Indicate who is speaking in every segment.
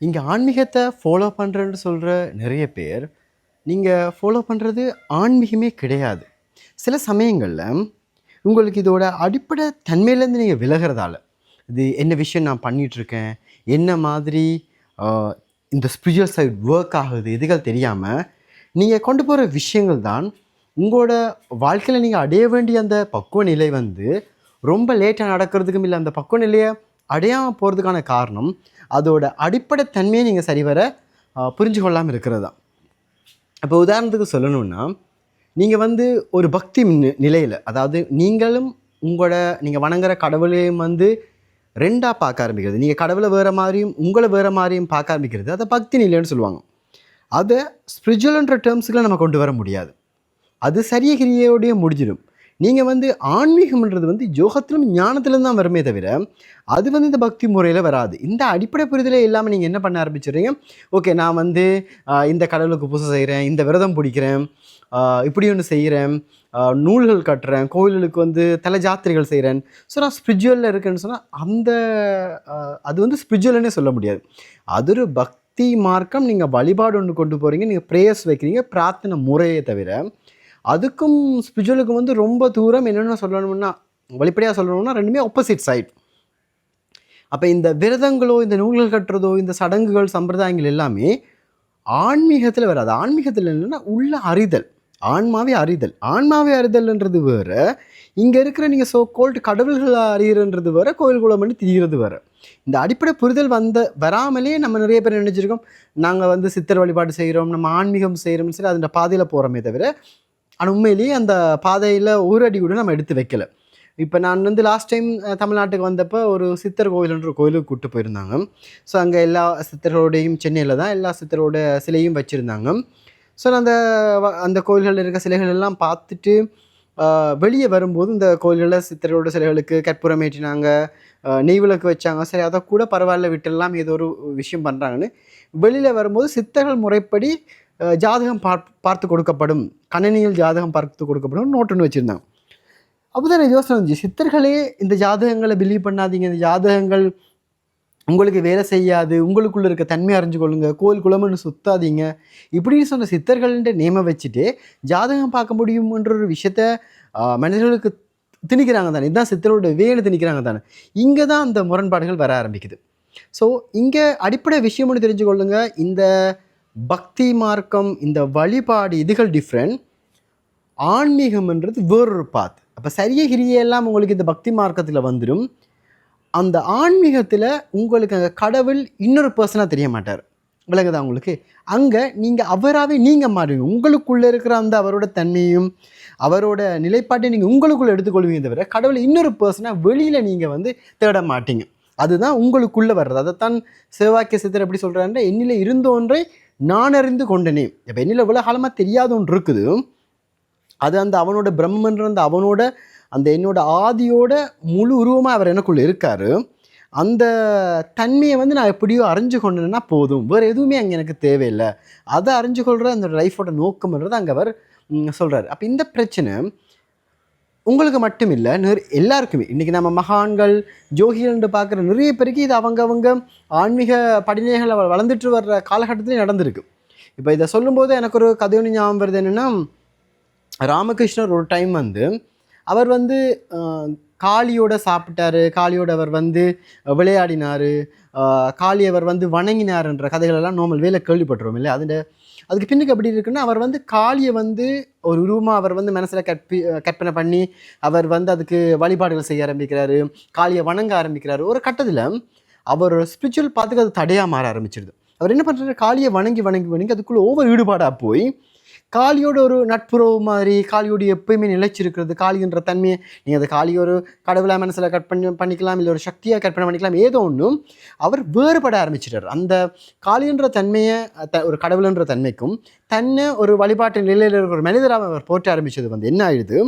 Speaker 1: இங்கே ஆன்மீகத்தை ஃபாலோ பண்ணுறேன்னு சொல்கிற நிறைய பேர் நீங்கள் ஃபாலோ பண்ணுறது ஆன்மீகமே கிடையாது. சில சமயங்களில் உங்களுக்கு இதோட அடிப்படை தன்மையிலேருந்து நீங்கள் விலகிறதால இது என்ன விஷயம் நான் பண்ணிகிட்ருக்கேன் என்ன மாதிரி இந்த ஸ்பிரிச்சுவல் சைட் ஒர்க் ஆகுது இதுகள் தெரியாமல் நீங்கள் கொண்டு போகிற விஷயங்கள் தான் உங்களோட வாழ்க்கையில் நீங்கள் அடைய வேண்டிய அந்த பக்குவ நிலை வந்து ரொம்ப லேட்டாக நடக்கிறதுக்கும் இல்லை அந்த பக்குவ நிலையை அடையாமல் போகிறதுக்கான காரணம் அதோட அடிப்படை தன்மையை நீங்கள் சரிவர புரிஞ்சு கொள்ளாமல் இருக்கிறது தான். இப்போ உதாரணத்துக்கு சொல்லணும்னா நீங்கள் வந்து ஒரு பக்தி நிலையில் அதாவது நீங்களும் உங்களோட நீங்கள் வணங்குற கடவுளையும் வந்து ரெண்டாக பார்க்க ஆரம்பிக்கிறது. நீங்கள் கடவுளை வேறு மாதிரியும் உங்களை வேறு மாதிரியும் பார்க்க ஆரம்பிக்கிறது. அதை பக்தி நிலைன்னு சொல்லுவாங்க. அதை ஸ்பிரிச்சுவல்ன்ற டேர்ம்ஸுக்குள்ள நம்ம கொண்டு வர முடியாது. அது சரிய கிரியையோடய முடிஞ்சிடும். நீங்கள் வந்து ஆன்மீகம்ன்றது வந்து யோகத்திலும் ஞானத்திலும் தான் வருமே தவிர அது வந்து இந்த பக்தி முறையில் வராது. இந்த அடிப்படை புரிதலே இல்லாமல் நீங்கள் என்ன பண்ண ஆரம்பிச்சிடுறீங்க? ஓகே நான் வந்து இந்த கடவுளுக்கு பூசை செய்கிறேன் இந்த விரதம் பிடிக்கிறேன் இப்படி ஒன்று செய்கிறேன் நூல்கள் கட்டுறேன் கோயில்களுக்கு வந்து தலை ஜாத்திரைகள் செய்கிறேன் ஸோ நான் ஸ்பிரிச்சுவலில் இருக்கேன்னு சொன்னால் அந்த அது வந்து ஸ்பிரிச்சுவல்னே சொல்ல முடியாது. அது ஒரு பக்தி மார்க்கம் நீங்கள் வழிபாடு ஒன்று கொண்டு போகிறீங்க நீங்கள் ப்ரேயர்ஸ் வைக்கிறீங்க பிரார்த்தனை முறையை தவிர அதுக்கும் ஸ்பிரிச்சுவலுக்கும் வந்து ரொம்ப தூரம் என்னென்ன சொல்லணும்னா வெளிப்படையாக சொல்லணும்னா ரெண்டுமே ஆப்போசிட் சைட் அப்போ இந்த விரதங்களோ இந்த நூல்கள் கட்டுறதோ இந்த சடங்குகள் சம்பிரதாயங்கள் எல்லாமே ஆன்மீகத்தில் வராது. ஆன்மீகத்தில் என்னென்னா உள்ள அறிதல். ஆன்மாவே அறிதல். ஆன்மாவே அறிதல்ன்றது வேற இங்கே இருக்கிற நீங்கள் ஸோ கோல்டு கடவுள்களை அறிகிறன்றது வேற கோயில் குளம் பண்ணி திரிகிறது வேறு. இந்த அடிப்படை புரிதல் வந்த வராமலே நம்ம நிறைய பேர் நினச்சிருக்கோம்? நாங்கள் வந்து சித்தர் வழிபாடு செய்கிறோம் நம்ம ஆன்மீகம் செய்கிறோம்னு சரி அதில் பாதையில் போகிறோமே தவிர ஆனால் உண்மையிலேயே அந்த பாதையில் ஒரு அடி கூட நம்ம எடுத்து வைக்கல. இப்போ நான் வந்து லாஸ்ட் டைம் தமிழ்நாட்டுக்கு வந்தப்போ ஒரு சித்தர் கோயில்ன்ற கோயிலுக்கு கூப்பிட்டு போயிருந்தாங்க. ஸோ அங்கே எல்லா சித்தர்களோடையும் சென்னையில் தான் எல்லா சித்தரோட சிலையும் வச்சுருந்தாங்க. ஸோ அந்த அந்த கோயில்களில் இருக்க சிலைகள் எல்லாம் பார்த்துட்டு வெளியே வரும்போது இந்த கோயில்களில் சித்தரோட சிலைகளுக்கு கற்பூரம் ஏற்றினாங்க நெய் விளக்கு வச்சாங்க. சரி அதை கூட பரவாயில்ல விட்டுலாம் ஏதோ ஒரு விஷயம் பண்ணுறாங்கன்னு வெளியில் வரும்போது சித்தர்கள் முறைப்படி ஜாதகம் பார் பார்த்து கொடுக்கப்படும். கணனியில் ஜாதகம் பார்த்து கொடுக்கப்படும். நோட்டுன்னு வச்சுருந்தாங்க. அப்போதான் எனக்கு யோசனை இருந்துச்சு சித்தர்களே இந்த ஜாதகங்களை பிலீவ் பண்ணாதீங்க. இந்த ஜாதகங்கள் உங்களுக்கு வேலை செய்யாது. உங்களுக்குள்ளே இருக்க தன்மை அறிஞ்சு கொள்ளுங்க. கோயில் குளம்னு சுத்தாதீங்க. இப்படின்னு சொன்ன சித்தர்கள்ன்ற நேமை வச்சுட்டு ஜாதகம் பார்க்க முடியும்ன்ற ஒரு விஷயத்த மனிதர்களுக்கு திணிக்கிறாங்க தானே. இதுதான் சித்தரோட வேலை திணிக்கிறாங்க தானே. இங்கே தான் அந்த முரண்பாடுகள் வர ஆரம்பிக்குது. ஸோ இங்கே அடிப்படை விஷயம்னு தெரிஞ்சு கொள்ளுங்கள் இந்த பக்தி மார்க்கம் இந்த வழிபாடு இதுகள் டிஃப்ரெண்ட் ஆன்மீகம்ன்றது வேறொரு பாத் அப்போ சரிய கிரியெல்லாம் உங்களுக்கு இந்த பக்தி மார்க்கத்தில் வந்துடும் அந்த ஆன்மீகத்தில் உங்களுக்கு அங்கே கடவுள் இன்னொரு பர்சனாக தெரிய மாட்டார். விளங்குதா உங்களுக்கு? அங்கே நீங்கள் அவராகவே நீங்கள் மாறுவீங்க. உங்களுக்குள்ளே இருக்கிற அந்த அவரோட தன்மையும் அவரோட நிலைப்பாட்டையும் நீங்கள் உங்களுக்குள்ளே எடுத்துக்கொள்வீங்க தவிர கடவுள் இன்னொரு பர்சனாக வெளியில் நீங்கள் வந்து தேட மாட்டீங்க. அதுதான் உங்களுக்குள்ளே வர்றது. அதைத்தான் சிவவாக்கிய சித்தர் எப்படி சொல்கிறாருன்னா என்னில் இருந்தோன்றே நான் அறிந்து கொண்டனே. இப்போ என்னில் இவ்வளோ காலமாக தெரியாத ஒன்று இருக்குது. அது அந்த அவனோட பிரம்மன்ற அந்த அவனோட அந்த என்னோட ஆதியோட முழு உருவமாக அவர் எனக்குள்ளே இருக்கார். அந்த தன்மையை வந்து நான் எப்படியோ அறிஞ்சு கொண்டேன்னா போதும். வேறு எதுவுமே அங்கே எனக்கு தேவையில்லை. அதை அறிஞ்சு கொள்கிற அந்த லைஃபோட நோக்கம்ன்றது அங்கே அவர் சொல்கிறார் அப்போ இந்த பிரச்சனை உங்களுக்கு மட்டும் இல்லை நிற எல்லாருக்குமே. இன்றைக்கி நம்ம மகான்கள் ஜோகிகள்னு பார்க்குற நிறைய பேருக்கு இது அவங்கவங்க ஆன்மீக படிநிலைகளை வளர்ந்துட்டு வர்ற காலகட்டத்திலே நடந்திருக்கு. இப்போ இதை சொல்லும்போது எனக்கு ஒரு கதை ஒன்று ஞாபகம் வருது. என்னென்னா ராமகிருஷ்ணர் ஒரு டைம் வந்து அவர் வந்து காளியோட சாப்பிட்டாரு. காளியோட அவர் வந்து விளையாடினார். காளி அவர் வந்து வணங்கினார்ன்ற கதைகளெல்லாம் நார்மல் வேலை கேள்விப்பட்டுருவோம் இல்லை அதில் அதுக்கு பின்னுக்கு எப்படி இருக்குன்னா அவர் வந்து காளியை வந்து ஒரு உருவமாக அவர் வந்து மனசில் கற்பி கற்பனை பண்ணி அவர் வந்து அதுக்கு வழிபாடுகள் செய்ய ஆரம்பிக்கிறாரு காளியை வணங்க ஆரம்பிக்கிறாரு. ஒரு கட்டத்தில் அவர் ஸ்பிரிச்சுவல் பார்த்துக்கு அது தடையாக மாற ஆரம்பிச்சிடுது அவர் என்ன பண்ணுறாரு காளியை வணங்கி வணங்கி வணங்கி அதுக்குள்ளே ஓவர் ஈடுபாடாக போய் காளியோட ஒரு நட்புறவு மாதிரி காளியோட எப்பயுமே நிலைச்சிருக்கிறது. காளின்ற தன்மையை நீங்கள் அதை காளி ஒரு கடவுளாக மனசில் கட் பண்ணி பண்ணிக்கலாம் இல்லை ஒரு சக்தியாக கற்பனை பண்ணிக்கலாம் ஏதோ ஒன்றும் அவர் வேறுபட ஆரம்பிச்சிட்டார் அந்த காளின்ற தன்மையை த ஒரு கடவுளன்ற தன்மைக்கும் தன்னை ஒரு வழிபாட்டு நிலையில் இருக்கிற ஒரு மனிதராக அவர் போற்ற ஆரம்பிச்சது வந்து என்ன ஆயிடுது?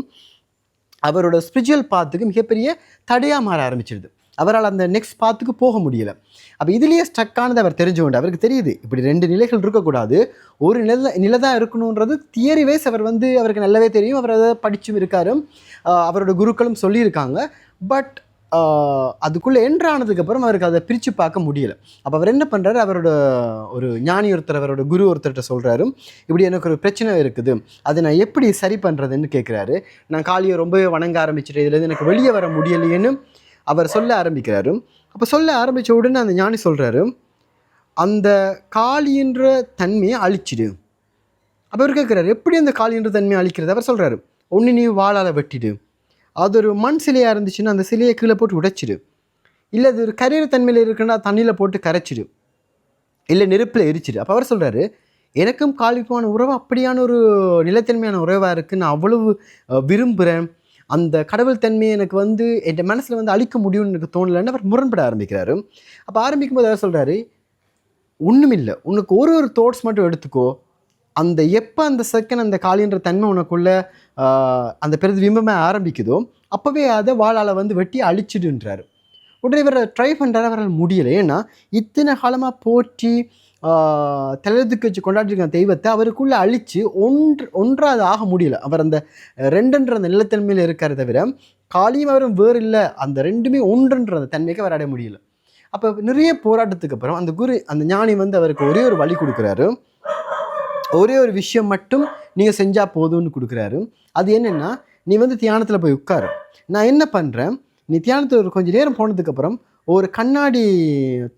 Speaker 1: அவரோட ஸ்பிரிச்சுவல் பாத்துக்கு மிகப்பெரிய தடையாக மாற ஆரம்பிச்சிடுது. அவரால் அந்த நெக்ஸ்ட் பாத்துக்கு போக முடியல. அப்போ இதுலேயே ஸ்டக்கானது அவர் தெரிஞ்சு கொண்டு அவருக்கு தெரியுது இப்படி ரெண்டு நிலைகள் இருக்கக்கூடாது. ஒரு நில நிலை தான் இருக்கணுன்றது தியரி வைஸ் அவர் வந்து அவருக்கு நல்லாவே தெரியும். அவர் அதை படிச்சும் இருக்காரு. அவரோட குருக்களும் சொல்லியிருக்காங்க. பட் அதுக்குள்ளே என்றானதுக்கப்புறம் அவருக்கு அதை பிரித்து பார்க்க முடியல. அப்போ அவர் என்ன பண்ணுறாரு அவரோட ஒரு ஞானி ஒருத்தர் அவரோட குரு ஒருத்தர்கிட்ட சொல்கிறாரு இப்படி எனக்கு ஒரு பிரச்சனை இருக்குது. அதை நான் எப்படி சரி பண்ணுறதுன்னு கேட்குறாரு நான் காளியை ரொம்பவே வணங்க ஆரம்பிச்சிட்டேன். இதுலேருந்து எனக்கு வெளியே வர முடியலையேன்னு அவர் சொல்ல ஆரம்பிக்கிறாரு. அப்போ சொல்ல ஆரம்பித்த உடனே அந்த ஞானி சொல்கிறாரு அந்த காளின்ற தன்மையை அழிச்சிடு. அப்போ அவர் கேட்குறாரு எப்படி அந்த காளின்ற தன்மையை அழிக்கிறது? அவர் சொல்கிறாரு ஒன்று நீ வாழால் வெட்டிடு. அது ஒரு மண் சிலையாக இருந்துச்சுன்னா அந்த சிலையை கீழே போட்டு உடைச்சிடு. இல்லை அது ஒரு கரையிற தன்மையில் இருக்குன்னா தண்ணியில் போட்டு கரைச்சிடு. இல்லை நெருப்பில் எரிச்சிடு. அப்போ அவர் சொல்கிறாரு எனக்கும் காளிக்குமான உறவு அப்படியான ஒரு நிலத்தன்மையான உறவாக இருக்குது நான் அவ்வளவு விரும்புகிறேன் அந்த கடவுள் தன்மையை எனக்கு வந்து என் மனசில் வந்து அழிக்க முடியும்னு எனக்கு தோணலைன்னு அவர் முரண்பட ஆரம்பிக்கிறாரு. அப்போ ஆரம்பிக்கும் போது அவர் சொல்கிறாரு ஒன்றுமில்லை உனக்கு ஒரு ஒரு தோட்ஸ் மட்டும் எடுத்துக்கோ. அந்த எப்போ அந்த செகண்ட் அந்த காளின்ற தன்மை உனக்குள்ள அந்த அந்த பிரதிபிம்பமாக ஆரம்பிக்குதோ அப்போவே அதை வாளால் வந்து வெட்டி அழிச்சிடுன்றாரு. உடனே இவரை ட்ரை பண்ணுறாரு அவரால் முடியலை. ஏன்னா இத்தனை காலமாக போற்றி தலைதுக்கு வச்சு கொண்டாடிருக்க தெய்வத்தை அவருக்குள்ளே அழித்து ஒன்று ஒன்றாவது ஆக முடியல. அவர் அந்த ரெண்டுன்ற அந்த நிலத்தன்மையில் இருக்காரு தவிர காளியும் அவரும் வேறு இல்லை. அந்த ரெண்டுமே ஒன்றுன்ற அந்த தன்மைக்கு அவர் அடைய முடியல. அப்போ நிறைய போராட்டத்துக்கு அப்புறம் அந்த குரு அந்த ஞானி வந்து அவருக்கு ஒரே ஒரு வழி கொடுக்குறாரு. ஒரே ஒரு விஷயம் மட்டும் நீங்கள் செஞ்சால் போதும்னு கொடுக்குறாரு. அது என்னென்னா நீ வந்து தியானத்தில் போய் உட்காரு. நான் என்ன பண்ணுறேன் நீ தியானத்தில் ஒரு கொஞ்சம் நேரம் போனதுக்கப்புறம் ஒரு கண்ணாடி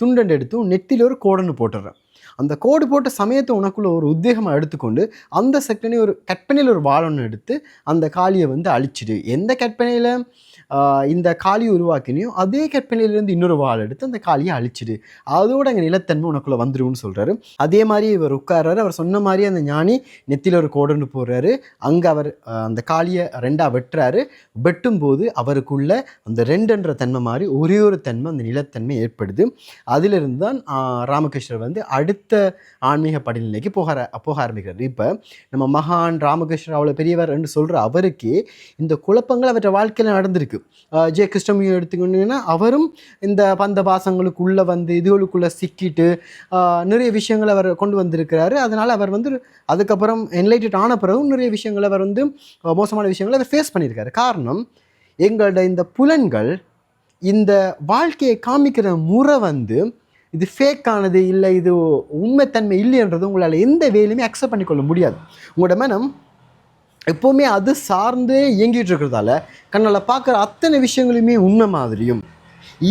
Speaker 1: துண்டண்டு எடுத்து நெத்தியில் ஒரு கோடன்னு போட்டுடுறேன். அந்த கோடு போட்ட சமயத்தை உனக்குள்ள ஒரு உத்வேகமாக எடுத்துக்கொண்டு அந்த செகண்டே ஒரு கற்பனையில் ஒரு வாழொன்று எடுத்து அந்த காளியை வந்து அழிச்சிடு. எந்த கற்பனையில்? இந்த காளியை உருவாக்கினியோ அதே கற்பனையிலேருந்து இன்னொரு வாள் எடுத்து அந்த காளியை அழிச்சிடு. அதோட அங்கே நிலத்தன்மை உனக்குள்ளே வந்துரும்னு சொல்கிறாரு அதே மாதிரி இவர் உட்கார்றாரு. அவர் சொன்ன மாதிரி அந்த ஞானி நெத்தியில் ஒரு கோடுன்னு போடுறாரு. அங்கே அவர் அந்த காளியை ரெண்டாக வெட்டுறாரு. வெட்டும்போது அவருக்குள்ள அந்த ரெண்டுன்ற தன்மை மாதிரி ஒரே ஒரு தன்மை அந்த நிலத்தன்மை ஏற்படுது. அதிலிருந்து தான் ராமகிருஷ்ணர் வந்து அடுத்த ஆன்மீக படிநிலைக்கு போக போக ஆரம்பிக்கிறார். இப்போ நம்ம மகான் ராமகிருஷ்ணர் அவ்வளோ பெரியவர் என்று சொல்கிற அவருக்கே இந்த குழப்பங்கள் அவற்றை வாழ்க்கையில் நடந்திருக்கு. ஜே ஜெய கிருஷ்ணமூர்த்தி எடுத்துக்கிட்டீங்கன்னா அவரும் இந்த பந்த பாசங்களுக்குள்ளே வந்து இதுகளுக்குள்ளே சிக்கிட்டு நிறைய விஷயங்களை அவர் கொண்டு வந்திருக்கிறாரு. அதனால் அவர் வந்து அதுக்கப்புறம் என்லைட்டட் ஆன பிறகும் நிறைய விஷயங்களை அவர் வந்து மோசமான விஷயங்களை அவர் ஃபேஸ் பண்ணியிருக்காரு. காரணம் எங்களோட இந்த புலன்கள் இந்த வாழ்க்கையை காமிக்கிற முறை வந்து இது ஃபேக்கானது இல்லை இது உண்மைத்தன்மை இல்லைன்றது உங்களால் எந்த வேலையுமே அக்செப்ட் பண்ணிக்கொள்ள முடியாது. உங்களோட மனம் எப்போவுமே அது சார்ந்தே இயங்கிட்டு இருக்கிறதால கண்ணால் பார்க்குற அத்தனை விஷயங்களுமே உண்மை மாதிரியும்.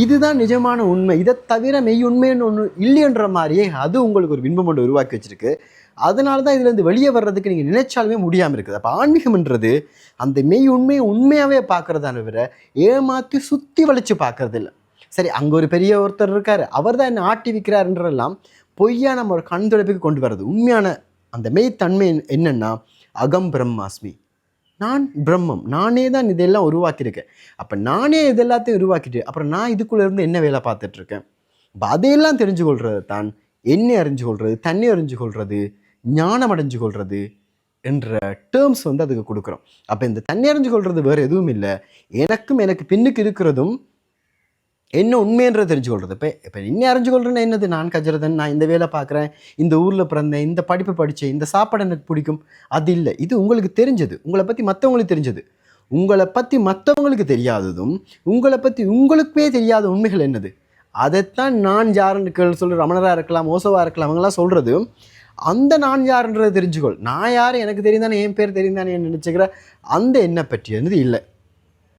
Speaker 1: இதுதான் நிஜமான உண்மை. இதை தவிர மெய் உண்மைன்னு ஒன்று இல்லைன்ற மாதிரியே அது உங்களுக்கு ஒரு பின்பம் ஒன்று உருவாக்கி வச்சிருக்கு. அதனால தான் இதுலேருந்து வெளியே வர்றதுக்கு நீங்கள் நினைச்சாலுமே முடியாமல் இருக்குது. அப்போ ஆன்மீகம்ன்றது அந்த மெய் உண்மையை உண்மையாகவே பார்க்குறதான தவிர ஏமாற்றி சுற்றி வளைச்சு பார்க்கறது இல்லை சரி அங்கே ஒரு பெரிய ஒருத்தர் இருக்கார். அவர் தான் என்ன ஆட்டி விற்கிறாருன்றெல்லாம் பொய்யா நம்ம ஒரு கண் துடைப்புக்கு கொண்டு வர்றது. உண்மையான அந்த மெய் தன்மை என்னென்னா அகம் பிரம்மாஸ்மி. நான் பிரம்மம். நானே தான் இதெல்லாம் உருவாக்கியிருக்கேன். அப்போ நானே இது எல்லாத்தையும் உருவாக்கிட்டு அப்புறம் நான் இதுக்குள்ளே இருந்து என்ன வேலை பார்த்துட்ருக்கேன்? இப்போ அதையெல்லாம் தெரிஞ்சு கொள்வது தான் என்னை அறிஞ்சு கொள்வது தண்ணி அறிஞ்சு கொள்வது ஞானம் அடைஞ்சு கொள்வது என்ற டேர்ம்ஸ் வந்து அதுக்கு கொடுக்குறோம். அப்போ இந்த தண்ணி அறிஞ்சு கொள்வது வேறு எதுவும் இல்லை. எனக்கும் எனக்கு பின்னுக்கு இருக்கிறதும் என்ன உண்மைன்றதை தெரிஞ்சு கொள்வது இப்போ இப்போ என்ன அறிஞ்சு கொள்றேன்னா என்னது? நான் கஜரதன் நான் இந்த வேலை பார்க்குறேன் இந்த ஊரில் பிறந்தேன் இந்த படிப்பு படித்தேன் இந்த சாப்பாடு எனக்கு பிடிக்கும். அது இல்லை. இது உங்களுக்கு தெரிஞ்சது. உங்களை பற்றி மற்றவங்களுக்கு தெரிஞ்சது. உங்களை பற்றி மற்றவங்களுக்கு தெரியாததும் உங்களை பற்றி உங்களுக்குமே தெரியாத உண்மைகள் என்னது? அதைத்தான் நான் யாருன்னு கேள்வி சொல்கிற ரமணராக இருக்கலாம் ஓசோவாக இருக்கலாம் அவங்களாம் சொல்கிறது அந்த நான் யாருன்றதை தெரிஞ்சுக்கொள். நான் யார்? எனக்கு தெரியும் என் பேர் தெரியுந்தானே நினச்சிக்கிற அந்த எண்ணை பற்றியது இல்லை.